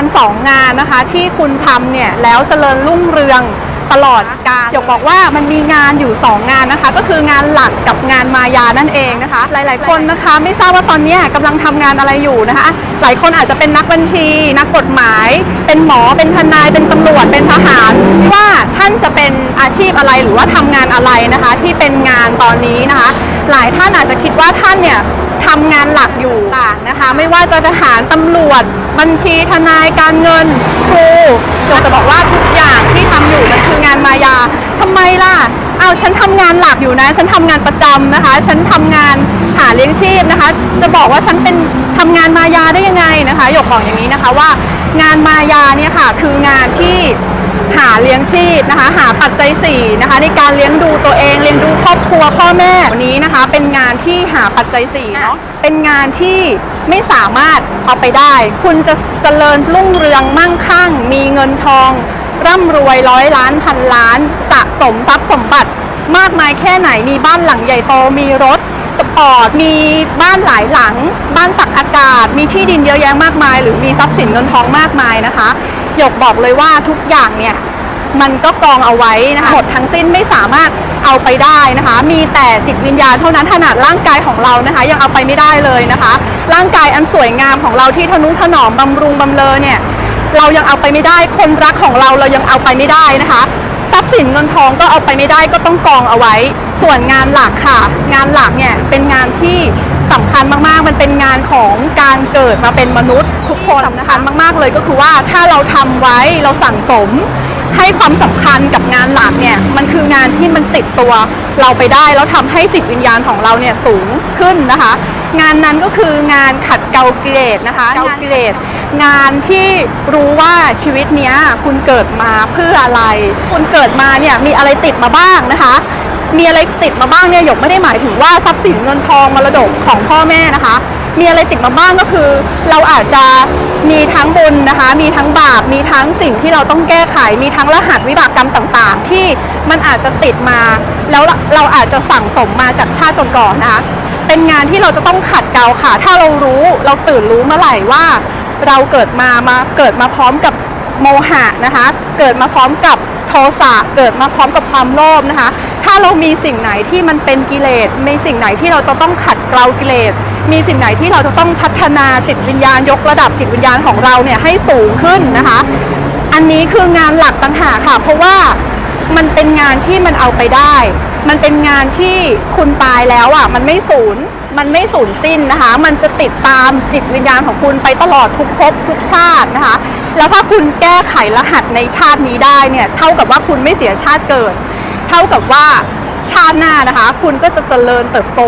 านสองงานนะคะ ที่คุณทำเนี่ยแล้วเจริญรุ่งเรือง ตลอดการหยกบอกว่ามันมีงานอยู่สองงานนะคะ ก็คืองานหลักกับงานมายานั่นเองนะคะ หลาย ๆ คนนะคะ ไม่ทราบว่าตอนนี้ยกำลังทำงานอะไรอยู่นะคะ หลายคนอาจจะเป็นนักบัญชี นักกฎหมาย เป็นหมอเป็นทนายเป็นตำรวจเป็นทหารไม่ว่าท่านจะเป็นอาชีพอะไรหรือว่าทำงานอะไรนะคะ ที่เป็นงานตอนนี้นะคะ หลายท่านอาจจะคิดว่าท่านเนี่ยทำงานหลักอยู่ต่างนะคะ ไม่ว่าจะทหารตำรวจ บัญชีทนายการเงินครูจงจะบอกว่าทุกอย่างที่ อยู่มันคืองานมายาทำไมล่ะเอาฉันทำงานหลักอยู่นะ ฉันทำงานประจำนะคะ ฉันทำงานหาเลี้ยงชีพนะคะ จะบอกว่าฉันเป็นทำงานมายาได้ยังไงนะคะหยกบอกอย่างนี้นะคะว่างานมายาเนี่ยค่ะคืองานที่หาเลี้ยงชีพนะคะ หาปัจจัยสี่นะคะ ในการเลี้ยงดูตัวเองเลี้ยงดูครอบครัวพ่อแม่วันนี้นะคะ เป็นงานที่หาปัจจัยสี่เนาะเป็นงานที่ไม่สามารถเอาไปได้ คุณจะเจริญรุ่งเรืองมั่งคั่ง มีเงินทอง ร่ำรวยร้อยล้านพันล้านสะสมทรัพย์สมบัติ มากมายแค่ไหนมีบ้านหลังใหญ่โตมีรถสปอร์ตมีบ้านหลายหลัง บ้านตักอากาศ มีที่ดินเยอะแยะมากมาย หรือมีทรัพย์สินเงินทองมากมายนะคะหยกบอกเลยว่าทุกอย่างเนี่ยมันก็กองเอาไว้นะคะหมดทั้งสิ้นไม่สามารถเอาไปได้นะคะ มีแต่จิตวิญญาณเท่านั้นขนาดร่างกายของเรานะคะ ยังเอาไปไม่ได้เลยนะคะ ร่างกายอันสวยงามของเราที่ทนุถนอมบำรุงบำเรอเนี่ย เรายังเอาไปไม่ได้ คนรักของเราเรายังเอาไปไม่ได้นะคะทรัพย์สินเงินทองก็เอาไปไม่ได้ก็ต้องกองเอาไว้ ส่วนงานหลักค่ะ งานหลักเนี่ยเป็นงานที่สำคัญมากๆ มันเป็นงานของการเกิดมาเป็นมนุษย์ทุกคนสำคัญมากๆเลยก็คือว่าถ้าเราทำไว้เราสั่งสม ให้ความสำคัญกับงานหลักเนี่ยมันคืองานที่มันติดตัวเราไปได้แล้วทำให้จิตวิญญาณของเราเนี่ยสูงขึ้นนะคะ งานนั้นก็คืองานขัดเกลากิเลสนะคะเกลากิเลส งานที่รู้ว่าชีวิตเนี้ยคุณเกิดมาเพื่ออะไร คุณเกิดมาเนี่ยมีอะไรติดมาบ้างนะคะ มีอะไรติดมาบ้างเนี่ยหยกไม่ได้หมายถึงว่าทรัพย์สินเงินทองมรดกของพ่อแม่นะคะ มีอะไรติดมาบ้างก็คือ เราอาจจะมีทั้งบุญนะคะ มีทั้งบาป มีทั้งสิ่งที่เราต้องแก้ไข มีทั้งรหัสวิบากกรรมต่าง ๆ ที่มันอาจจะติดมา แล้วเราอาจจะสั่งสมมาจากชาติก่อนๆนะคะ เป็นงานที่เราจะต้องขัดเกลาค่ะ ถ้าเรารู้ เราตื่นรู้เมื่อไหร่ว่า เราเกิดมามาเกิดมาพร้อมกับโมหะนะคะ เกิดมาพร้อมกับโทสะเกิดมาพร้อมกับความโลภนะคะ ถ้าเรามีสิ่งไหนที่มันเป็นกิเลสมีสิ่งไหนที่เราจะต้องขัดเกลากิเลสมีสิ่งไหนที่เราจะต้องพัฒนาจิตวิญญาณยกระดับจิตวิญญาณของเราเนี่ยให้สูงขึ้นนะคะ อันนี้คืองานหลักต่างหากค่ะ เพราะว่ามันเป็นงานที่มันเอาไปได้ มันเป็นงานที่คุณตายแล้วอะมันไม่สูญ มันไม่สูญสิ้นนะคะ มันจะติดตามจิตวิญญาณของคุณไปตลอดทุกภพทุกชาตินะคะ แล้วถ้าคุณแก้ไขรหัสในชาตินี้ได้เนี่ย เท่ากับว่าคุณไม่เสียชาติเกิด เท่ากับว่าชาติหน้านะคะ คุณก็จะเจริญเติบโต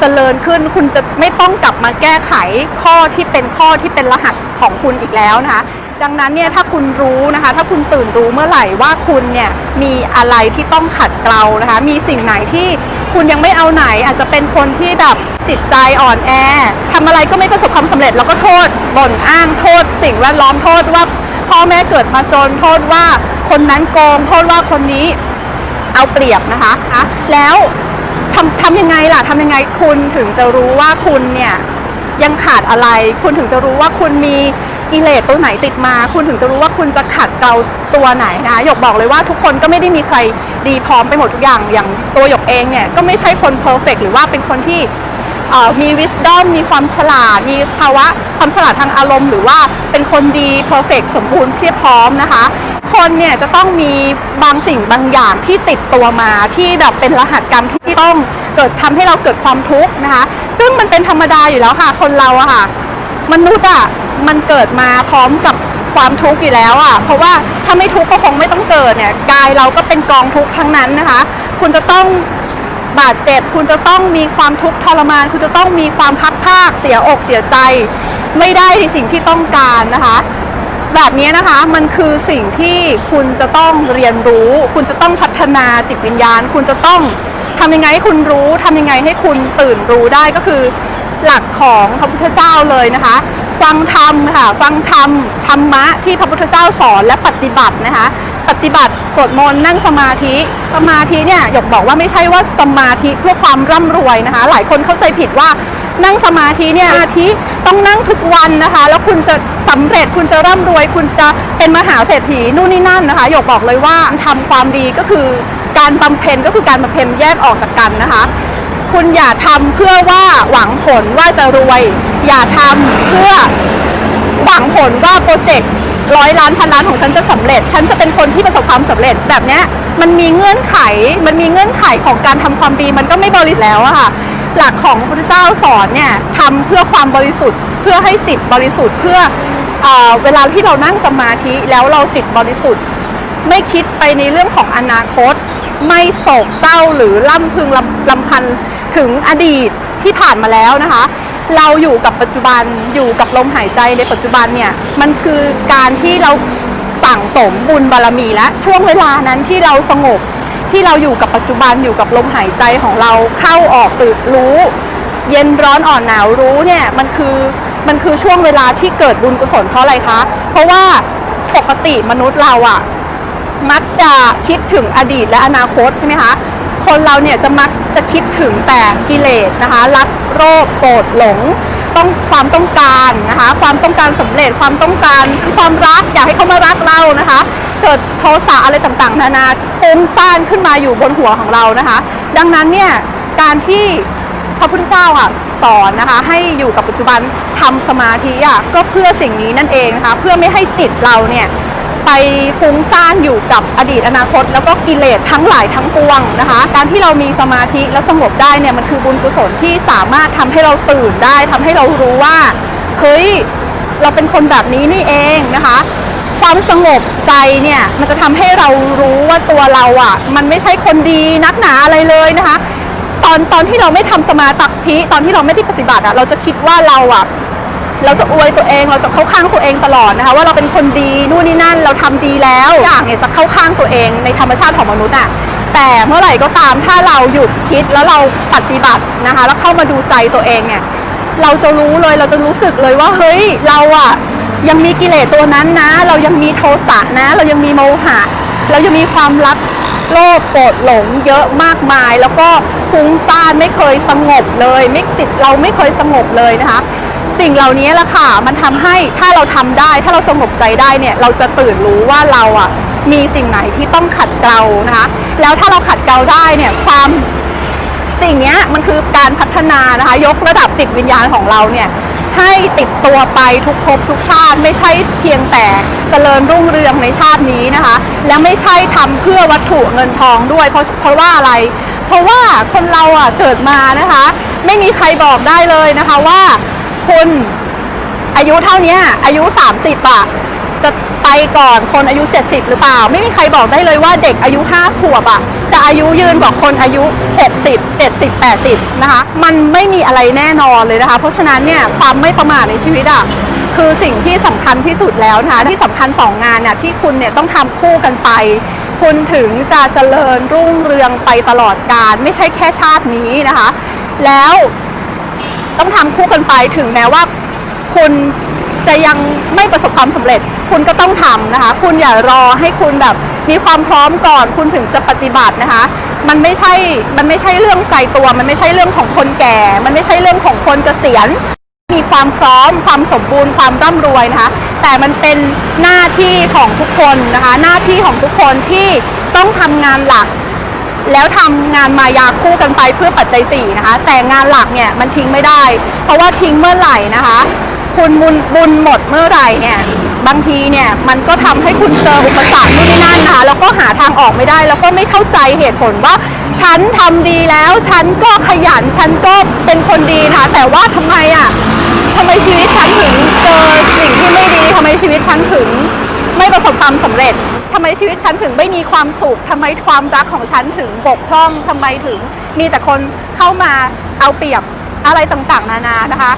เจริญขึ้น คุณจะไม่ต้องกลับมาแก้ไขข้อที่เป็นข้อที่เป็นรหัสของคุณอีกแล้วนะคะ ดังนั้นเนี่ยถ้าคุณรู้นะคะ ถ้าคุณตื่นรู้เมื่อไหร่ว่าคุณเนี่ยมีอะไรที่ต้องขัดเกลานะคะ มีสิ่งไหนที่คุณยังไม่เอาไหน อาจจะเป็นคนที่แบบจิตใจอ่อนแอทำอะไรก็ไม่ประสบความสำเร็จแล้วก็โทษบ่นอ้างโทษ สิ่งแวดล้อมโทษว่าพ่อแม่เกิดมาจนโทษว่าคนนั้นโกงโทษว่าคนนี้เอาเปรียบนะคะอะแล้วทำทำยังไงล่ะทำยังไงคุณถึงจะรู้ว่าคุณเนี่ยยังขาดอะไร คุณถึงจะรู้ว่าคุณมี กิเลสตัวไหนติดมา คุณถึงจะรู้ว่าคุณจะขัดเกลาตัวไหนนะคะหยกบอกเลยว่าทุกคนก็ไม่ได้มีใครดีพร้อมไปหมดทุกอย่างอย่างตัวหยกเองเนี่ยก็ไม่ใช่คนเพอร์เฟกหรือว่าเป็นคนที่มี wisdom มีความฉลาด มีภาวะความฉลาดทางอารมณ์ หรือว่าเป็นคนดี perfect สมบูรณ์เพียบพร้อมนะคะ คนเนี่ยจะต้องมีบางสิ่งบางอย่างที่ติดตัวมาที่แบบเป็นรหัสกรรมที่ต้องเกิดทำให้เราเกิดความทุกข์นะคะ ซึ่งมันเป็นธรรมดาอยู่แล้วค่ะ คนเราอะค่ะ มนุษย์อะมันเกิดมาพร้อมกับความทุกข์อยู่แล้วอะ เพราะว่าถ้าไม่ทุกข์ก็คงไม่ต้องเกิดเนี่ยกายเราก็เป็นกองทุกข์ทั้งนั้นนะคะ คุณจะต้องบาดเจ็บ คุณจะต้องมีความทุกข์ทรมาน คุณจะต้องมีความพักภาคเสียอกเสียใจ ไม่ได้ในสิ่งที่ต้องการนะคะ แบบนี้นะคะมันคือสิ่งที่คุณจะต้องเรียนรู้ คุณจะต้องพัฒนาจิตวิญญาณ คุณจะต้องทำยังไงให้คุณรู้ทำยังไงให้คุณตื่นรู้ได้ก็คือ หลักของพระพุทธเจ้าเลยนะคะ ฟังธรรมค่ะ ฟังธรรมธรรมะที่พระพุทธเจ้าสอนและปฏิบัตินะคะ ปฏิบัติสวดมนต์นั่งสมาธิสมาธิเนี่ยหยกบอกว่าไม่ใช่ว่าสมาธิเพื่อความร่ำรวยนะคะ หลายคนเข้าใจผิดว่านั่งสมาธิเนี่ยสมาธิต้องนั่งทุกวันนะคะ แล้วคุณจะสำเร็จคุณจะร่ำรวย คุณจะเป็นมหาเศรษฐีนู่นนี่นั่นนะคะหยกบอกเลยว่าทำความดีก็คือการบำเพ็ญก็คือการบำเพ็ญแยกออกจากกันนะคะ คุณอย่าทำเพื่อว่าหวังผลว่าจะรวย อย่าทำเพื่อหวังผลว่าโปรเจกต์ร้อยล้านพันล้านของฉันจะสำเร็จ ฉันจะเป็นคนที่ประสบความสำเร็จแบบเนี้ยมันมีเงื่อนไข มันมีเงื่อนไขของการทำความดีมันก็ไม่บริสุทธิ์แล้วอะค่ะ หลักของพระเจ้าสอนเนี่ยทำเพื่อความบริสุทธิ์ เพื่อให้จิตบริสุทธิ์เพื่อเออเวลาที่เรานั่งสมาธิแล้วเราจิตบริสุทธิ์ ไม่คิดไปในเรื่องของอนาคต ไม่โศกเศร้าหรือล่ำพึงลำลำพัน ถึงอดีตที่ผ่านมาแล้วนะคะ เราอยู่กับปัจจุบันอยู่กับลมหายใจในปัจจุบันเนี่ยมันคือการที่เราสั่งสมบุญบารมีและช่วงเวลานั้นที่เราสงบที่เราอยู่กับปัจจุบันอยู่กับลมหายใจของเราเข้าออกตื่นรู้ เย็นร้อนอ่อนหนาวรู้เนี่ยมันคือมันคือช่วงเวลาที่เกิดบุญกุศลเพราะอะไรคะ เพราะว่าปกติมนุษย์เราอะมักจะคิดถึงอดีตและอนาคตใช่ไหมคะ คนเราเนี่ยจะมักจะคิดถึงแต่กิเลสนะคะ รักโรคโกรธหลง ต้องความต้องการนะคะ ความต้องการสำเร็จความต้องการความรักอยากให้เขามารักเรานะคะ เกิดโทสะอะไรต่างๆ นานาฟุ้งซ่านขึ้นมาอยู่บนหัวของเรานะคะ ดังนั้นเนี่ยการที่พระพุทธเจ้าอะสอนนะคะให้อยู่กับปัจจุบันทำสมาธิอะก็เพื่อสิ่งนี้นั่นเองนะคะเพื่อไม่ให้จิตเราเนี่ย ไปฟุ้งซ่านอยู่กับอดีตอนาคต แล้วก็กิเลสทั้งหลายทั้งปวงนะคะ การที่เรามีสมาธิแล้วสงบได้เนี่ยมันคือบุญกุศลที่สามารถทำให้เราตื่นได้ทำให้เรารู้ว่าเฮ้ยเราเป็นคนแบบนี้นี่เองนะคะความสงบใจเนี่ยมันจะทำให้เรารู้ว่าตัวเราอะ มันไม่ใช่คนดีนักหนาอะไรเลยนะคะ ตอนตอนที่เราไม่ทำสมาธิตอนที่เราไม่ได้ปฏิบัติอะเราจะคิดว่าเราอะ เราจะอวยตัวเองเราจะเข้าข้างตัวเองตลอดนะคะ ว่าเราเป็นคนดีนู่นนี่นั่นเราทำดีแล้วอย่างเนี่ยจะเข้าข้างตัวเองในธรรมชาติของมนุษย์อะแต่เมื่อไหร่ก็ตามถ้าเราหยุดคิดแล้วเราปฏิบัตินะคะ แล้วเข้ามาดูใจตัวเองเนี่ยเราจะรู้เลยเราจะรู้สึกเลยว่าเฮ้ยเราอะยังมีกิเลสตัวนั้นนะ เรายังมีโทสะนะ เรายังมีโมหะ เรายังมีความรักโลภโกรธหลงเยอะมากมาย แล้วก็ฟุ้งซ่านไม่เคยสงบเลย ไม่จิตเราไม่เคยสงบเลยนะคะ สิ่งเหล่านี้แหละค่ะ มันทำให้ถ้าเราทำได้ ถ้าเราสงบใจได้เนี่ยเราจะตื่นรู้ว่าเราอะมีสิ่งไหนที่ต้องขัดเกลานะคะแล้วถ้าเราขัดเกลาได้เนี่ยความสิ่งเนี้ยมันคือการพัฒนานะคะ ยกระดับจิตวิญญาณของเราเนี่ยให้ติดตัวไปทุกภพทุกชาติ ไม่ใช่เพียงแต่เจริญรุ่งเรืองในชาตินี้นะคะ และไม่ใช่ทำเพื่อวัตถุเงินทองด้วย เพราะเพราะว่าอะไร เพราะว่าคนเราอะเกิดมานะคะ ไม่มีใครบอกได้เลยนะคะว่า คุณอายุเท่านี้อายุ 30อะจะไปก่อนคนอายุ 70 หรือเปล่า ไม่มีใครบอกได้เลยว่าเด็กอายุ 5 ขวบอะจะอายุยืนกว่าคนอายุ 60 70 80 นะคะ มันไม่มีอะไรแน่นอนเลยนะคะ เพราะฉะนั้นเนี่ยความไม่ประมาทในชีวิตอะคือสิ่งที่สำคัญที่สุดแล้วนะคะที่สำคัญสองงานเนี่ยที่คุณเนี่ยต้องทำคู่กันไป คุณถึงจะเจริญรุ่งเรืองไปตลอดกาลไม่ใช่แค่ชาตินี้นะคะ แล้ว ต้องทำคู่กันไปถึงแม้ว่า คุณจะยังไม่ประสบความสำเร็จ คุณก็ต้องทำนะคะ คุณอย่ารอให้คุณแบบมีความพร้อมก่อนคุณถึงจะปฏิบัตินะคะ มันไม่ใช่ มันไม่ใช่เรื่องไกลตัว มันไม่ใช่เรื่องของคนแก่ มันไม่ใช่เรื่องของคนเกษียณ มีความพร้อม ความสมบูรณ์ ความร่ำรวยนะคะ แต่มันเป็นหน้าที่ของทุกคนนะคะ หน้าที่ของทุกคนที่ต้องทำงานหลัก แล้วทำงานมายาคู่กันไปเพื่อปัจจัยสี่นะคะ แต่งานหลักเนี่ยมันทิ้งไม่ได้ เพราะว่าทิ้งเมื่อไหร่นะคะ คุณบุญบุญหมดเมื่อไหร่เนี่ยบางทีเนี่ยมันก็ทำให้คุณเจออุปสรรคนู่นนี่นั่นนะคะแล้วก็หาทางออกไม่ได้ แล้วก็ไม่เข้าใจเหตุผลว่าฉันทำดีแล้ว ฉันก็ขยันฉันก็เป็นคนดีนะคะแต่ว่าทำไมอะทำไมชีวิตฉันถึงเจอสิ่งที่ไม่ดีทำไมชีวิตฉันถึงไม่ประสบความสำเร็จ ทำไมชีวิตฉันถึงไม่มีความสุขทำไมความรักของฉันถึงบกพร่องทำไมถึงมีแต่คนเข้ามาเอาเปรียบอะไรต่างๆ นานานะคะ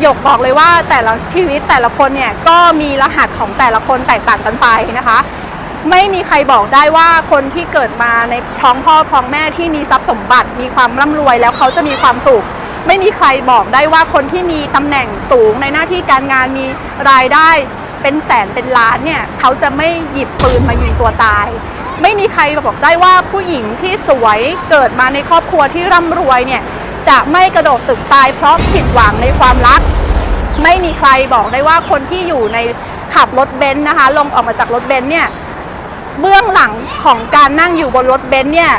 หยกบอกเลยว่าแต่ละชีวิตแต่ละคนเนี่ยก็มีรหัสของแต่ละคนแตกต่างกันไปนะคะ ไม่มีใครบอกได้ว่าคนที่เกิดมาในท้องพ่อท้องแม่ที่มีทรัพย์สมบัติ มีความร่ำรวยแล้วเขาจะมีความสุขไม่มีใครบอกได้ว่าคนที่มีตำแหน่งสูงในหน้าที่การงานมีรายได้ เป็นแสนเป็นล้านเนี่ยเขาจะไม่หยิบปืนมายิงตัวตาย ไม่มีใครบอกได้ว่าผู้หญิงที่สวยเกิดมาในครอบครัวที่ร่ำรวยเนี่ยจะไม่กระโดดตึกตายเพราะผิดหวังในความรัก ไม่มีใครบอกได้ว่าคนที่อยู่ในขับรถเบนซ์นะคะ ลงออกมาจากรถเบนซ์เนี่ยเบื้องหลังของการนั่งอยู่บนรถเบนซ์เนี่ย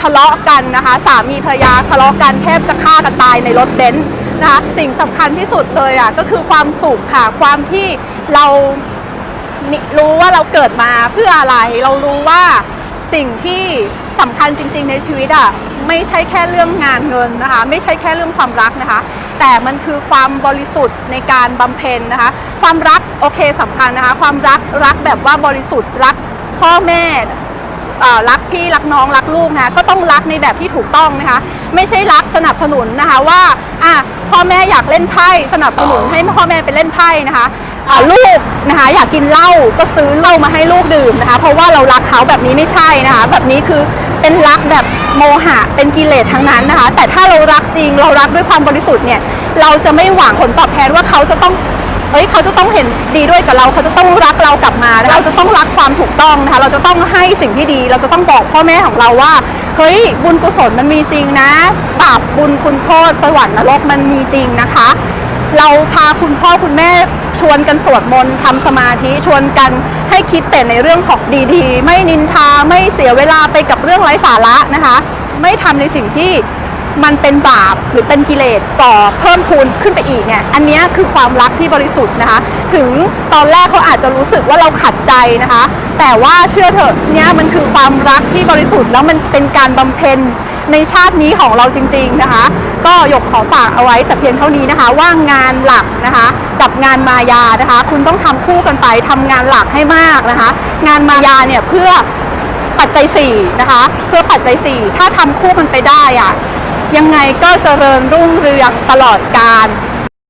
ทะเลาะกันนะคะ สามีภรรยาทะเลาะกันแทบจะฆ่ากันตายในรถเบนซ์ นะคะสิ่งสำคัญที่สุดเลยอะก็คือความสุขค่ะ ความที่เรามิรู้ว่าเราเกิดมาเพื่ออะไร เรารู้ว่าสิ่งที่สำคัญจริง ๆ ในชีวิตอะไม่ใช่แค่เรื่องงานเงินนะคะ ไม่ใช่แค่เรื่องความรักนะคะ แต่มันคือความบริสุทธิ์ในการบำเพ็ญนะคะ ความรักโอเคสำคัญนะคะ ความรักรักแบบว่าบริสุทธิ์รักพ่อแม่ รักพี่รักน้องรักลูกนะก็ต้องรักในแบบที่ถูกต้องนะคะ ไม่ใช่รักสนับสนุนนะคะว่าอะพ่อแม่อยากเล่นไพ่สนับสนุนให้พ่อแม่ไปเล่นไพ่นะคะอะลูกนะคะอยากกินเหล้าก็ซื้อเหล้ามาให้ลูกดื่มนะคะ เพราะว่าเรารักเขาแบบนี้ไม่ใช่นะคะ แบบนี้คือเป็นรักแบบโมหะเป็นกิเลสทั้งนั้นนะคะ แต่ถ้าเรารักจริงเรารักด้วยความบริสุทธิ์เนี่ย เราจะไม่หวังผลตอบแทนว่าเขาจะต้อง เฮ้ยเขาจะต้องเห็นดีด้วยกับเราเขาจะต้องรักเรากลับมานะคะเราจะต้องรักความถูกต้องนะคะเราจะต้องให้สิ่งที่ดี เราจะต้องบอกพ่อแม่ของเราว่าเฮ้ยบุญกุศลมันมีจริงนะบาปบุญคุณโทษสวรรค์นรกมันมีจริงนะคะ เราพาคุณพ่อคุณแม่ชวนกันสวดมนต์ทำสมาธิชวนกันให้คิดแต่ในเรื่องของดีๆ ไม่นินทาไม่เสียเวลาไปกับเรื่องไร้สาระนะคะ ไม่ทำในสิ่งที่ มันเป็นบาปหรือเป็นกิเลสต่อเพิ่มพูนขึ้นไปอีกเนี่ยอันนี้คือความรักที่บริสุทธิ์นะคะ ถึงตอนแรกเขาอาจจะรู้สึกว่าเราขัดใจนะคะ แต่ว่าเชื่อเถอะเนี่ยมันคือความรักที่บริสุทธิ์แล้วมันเป็นการบำเพ็ญในชาตินี้ของเราจริง ๆนะคะ ก็ยกขอฝากเอาไว้แต่เพียงเท่านี้นะคะ ว่างานหลักนะคะกับงานมายานะคะ คุณต้องทำคู่กันไปทำงานหลักให้มากนะคะ งานมายาเนี่ยเพื่อปัจจัย4นะคะ เพื่อปัจจัย4ถ้าทำคู่กันไปได้อะ ยังไงก็เจริญรุ่งเรืองตลอดการ